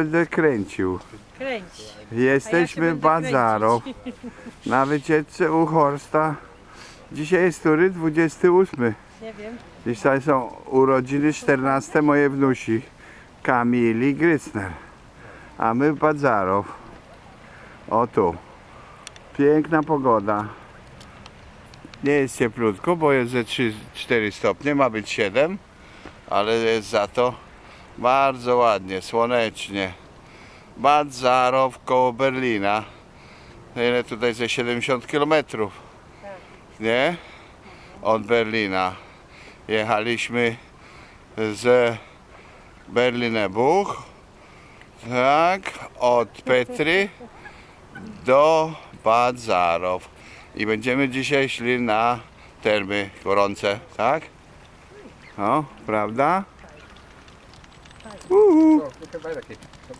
Będę kręcił. Kręć. Jesteśmy w Bazarow na wycieczce u Horsta. Dzisiaj jest który? 28. Nie wiem. Dzisiaj są urodziny 14 moje wnusi Kamili Grysner. A my w Badzarow. O tu. Piękna pogoda. Nie jest cieplutko, bo jest ze 3-4 stopnie, ma być 7, ale jest za to bardzo ładnie, słonecznie. Badzarow koło Berlina. Ile tutaj ze 70 km? Nie? Od Berlina jechaliśmy z Berlinebuch, tak, od Petry do Badzarow. I będziemy dzisiaj szli na termy gorące, tak? No, prawda? Uhul. Vai daqui.